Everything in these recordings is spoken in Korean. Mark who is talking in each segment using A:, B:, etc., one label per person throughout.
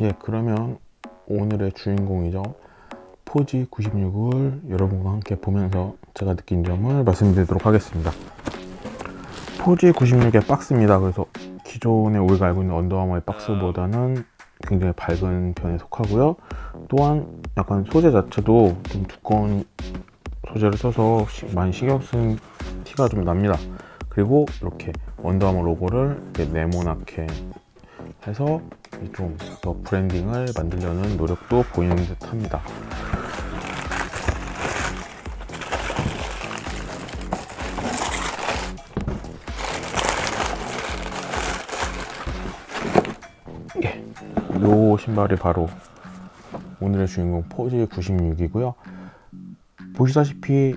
A: 예, 그러면 오늘의 주인공이죠. 포지 96을 여러분과 함께 보면서 제가 느낀 점을 말씀드리도록 하겠습니다. 포지 96의 박스입니다. 그래서 기존에 우리가 알고 있는 언더아머의 박스보다는 굉장히 밝은 편에 속하고요. 또한 약간 소재 자체도 좀 두꺼운 소재를 써서 시- 많이 신경 쓴 티가 좀 납니다. 그리고 이렇게 언더아머 로고를 네모나게 해서 좀 더 브랜딩을 만들려는 노력도 보이는 듯 합니다. 예, 요 신발이 바로 오늘의 주인공 포지 96이고요. 보시다시피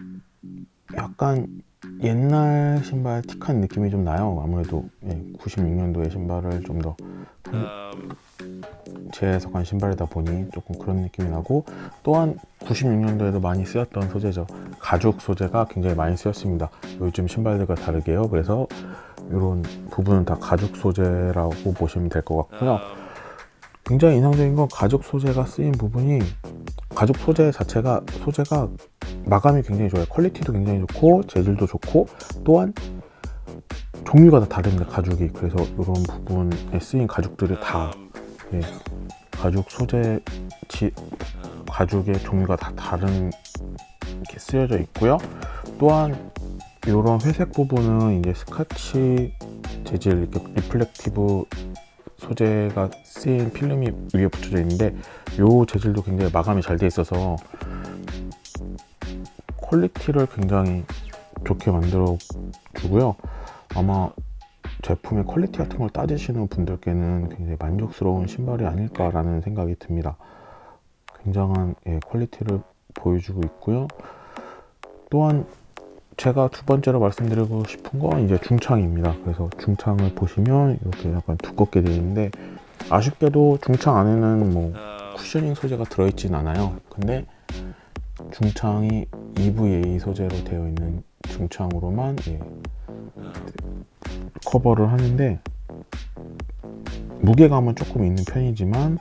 A: 약간 옛날 신발 틱한 느낌이 좀 나요. 아무래도 96년도의 신발을 좀더 재해석한 신발이다 보니 조금 그런 느낌이 나고 또한 96년도에도 많이 쓰였던 소재죠. 가죽 소재가 굉장히 많이 쓰였습니다. 요즘 신발들과 다르게요. 그래서 이런 부분은 다 가죽 소재라고 보시면 될 것 같고요. 굉장히 인상적인 건 가죽 소재가 쓰인 부분이 가죽 소재 자체가 소재가 마감이 굉장히 좋아요. 퀄리티도 굉장히 좋고 재질도 좋고 또한 종류가 다 다릅니다. 가죽이 그래서 이런 부분에 쓰인 가죽들이 다 예, 가죽 소재 지, 가죽의 종류가 다 다른 이렇게 쓰여져 있고요. 또한 이런 회색 부분은 이제 스카치 재질 이렇게 리플렉티브 소재가 쓰인 필름이 위에 붙여져 있는데 이 재질도 굉장히 마감이 잘 돼 있어서 퀄리티를 굉장히 좋게 만들어 주고요. 아마 제품의 퀄리티 같은 걸 따지시는 분들께는 굉장히 만족스러운 신발이 아닐까라는 생각이 듭니다. 굉장한 예, 퀄리티를 보여주고 있고요. 또한 제가 두 번째로 말씀드리고 싶은 건 이제 중창입니다. 그래서 중창을 보시면 이렇게 약간 두껍게 되어 있는데 아쉽게도 중창 안에는 뭐 쿠셔닝 소재가 들어있진 않아요. 근데 중창이 EVA 소재로 되어 있는 중창으로만 예, 커버를 하는데 무게감은 조금 있는 편이지만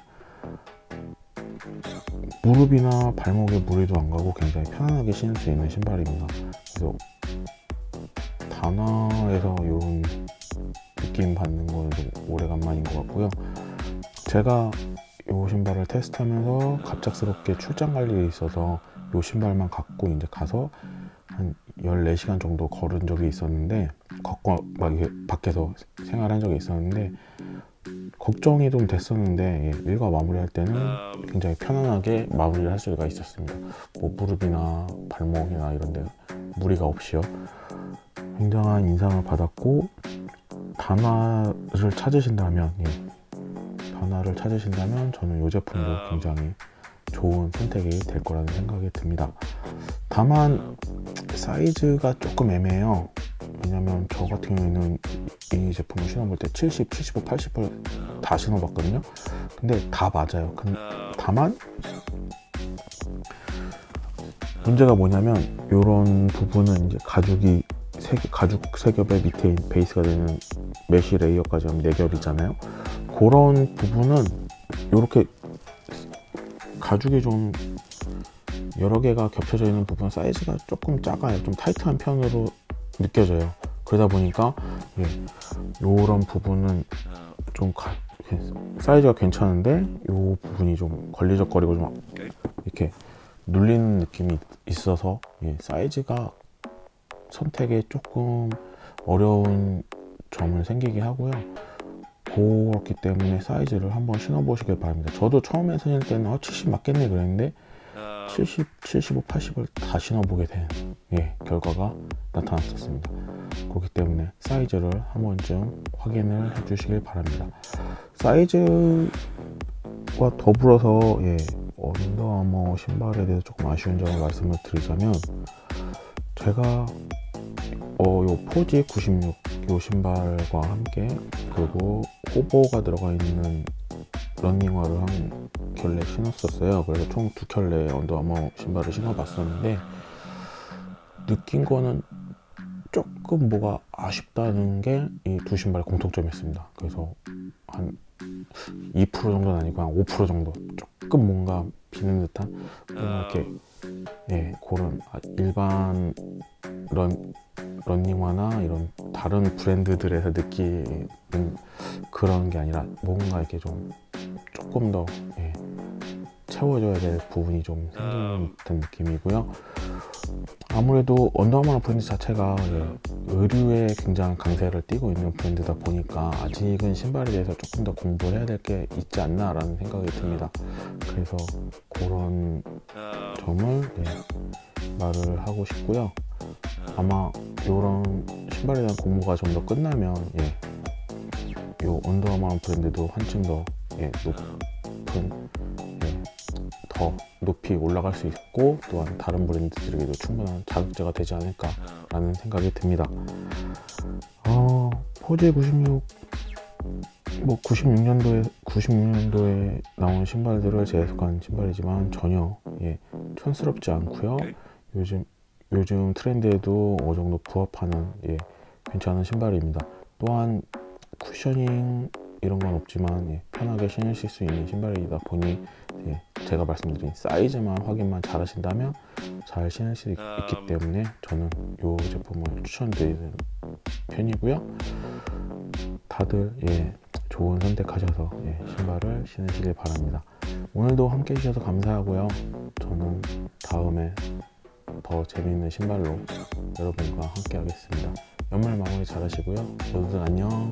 A: 무릎이나 발목에 무리도 안 가고 굉장히 편안하게 신을 수 있는 신발입니다. 그래서 단화에서 이런 느낌 받는 건좀 오래간만인 것 같고요. 제가 이 신발을 테스트하면서 갑작스럽게 출장 갈 일이 있어서 이 신발만 갖고 이제 가서 한 14시간 정도 걸은 적이 있었는데 걷고 막 이렇게 밖에서 생활한 적이 있었는데 걱정이 좀 됐었는데 예, 일과 마무리할 때는 굉장히 편안하게 마무리를 할 수가 있었습니다. 뭐 무릎이나 발목이나 이런 데 무리가 없이요. 굉장한 인상을 받았고 단화를 찾으신다면 예, 단화를 찾으신다면 저는 이 제품도 굉장히 좋은 선택이 될 거라는 생각이 듭니다. 다만 사이즈가 조금 애매해요. 왜냐면 저 같은 경우에는 이 제품을 신어볼 때 70, 75, 80을 다 신어봤거든요. 근데 다 맞아요. 근, 다만 문제가 뭐냐면 이런 부분은 이제 가죽이 세, 가죽 세 겹의 밑에 베이스가 되는 메쉬 레이어까지 하면 네 겹이잖아요. 그런 부분은 이렇게 가죽이 좀 여러 개가 겹쳐져 있는 부분 사이즈가 조금 작아요. 좀 타이트한 편으로 느껴져요. 그러다 보니까 예, 이런 부분은 좀 가, 사이즈가 괜찮은데 이 부분이 좀 걸리적거리고 좀 이렇게 눌리는 느낌이 있어서 예, 사이즈가 선택에 조금 어려운 점을 생기게 하고요. 그렇기 때문에 사이즈를 한번 신어보시길 바랍니다. 저도 처음에 신을 때는 어, 70 맞겠네 그랬는데 70, 75, 80을 다 신어보게 된 예, 결과가 나타났었습니다. 그렇기 때문에 사이즈를 한 번쯤 확인을 해주시길 바랍니다. 사이즈와 더불어서 예, 언더아머 신발에 대해서 조금 아쉬운 점을 말씀을 드리자면 제가 어, 요 포지 96, 요 신발과 함께 그리고 호보가 들어가 있는 러닝화를 한 켤레 신었었어요. 그래서 총 두 켤레 언더아머 신발을 신어봤었는데 느낀 거는 조금 뭐가 아쉽다는 게 이 두 신발의 공통점이었습니다. 그래서 한 2% 정도는 아니고 한 5% 정도 조금 뭔가 비는 듯한 뭔가 이렇게 예 그런 아, 일반 런 런닝화나 이런 다른 브랜드들에서 느끼는 그런 게 아니라 뭔가 이렇게 좀 조금 더 예, 채워줘야 될 부분이 좀 생기는 듯한 느낌이고요. 아무래도 언더아머너 브랜드 자체가 예, 의류에 굉장한 강세를 띠고 있는 브랜드다 보니까 아직은 신발에 대해서 조금 더 공부를 해야 될 게 있지 않나라는 생각이 듭니다. 그래서 그런 점을 예, 말을 하고 싶고요. 아마 이런 신발에 대한 공부가 좀 더 끝나면 예, 요 언더아머너 브랜드도 한층 더 예, 높은 예, 더 높이 올라갈 수 있고 또한 다른 브랜드들에게도 충분한 자극제가 되지 않을까라는 생각이 듭니다. 어, 포제 96, 뭐 96년도에 96년도에 나온 신발들을 재해석한 신발이지만 전혀 예, 촌스럽지 않고요. 요즘 요즘 트렌드에도 어느 정도 부합하는 예, 괜찮은 신발입니다. 또한 쿠셔닝 이런 건 없지만 예, 편하게 신으실 수 있는 신발이다 보니 예, 제가 말씀드린 사이즈만 확인만 잘 하신다면 잘 신을 수 있, 기 때문에 저는 이 제품을 추천드리는 편이고요. 다들 예, 좋은 선택하셔서 예, 신발을 신으시길 바랍니다. 오늘도 함께 해주셔서 감사하고요. 저는 다음에 더 재미있는 신발로 여러분과 함께 하겠습니다. 연말 마무리 잘 하시고요. 모두들 안녕.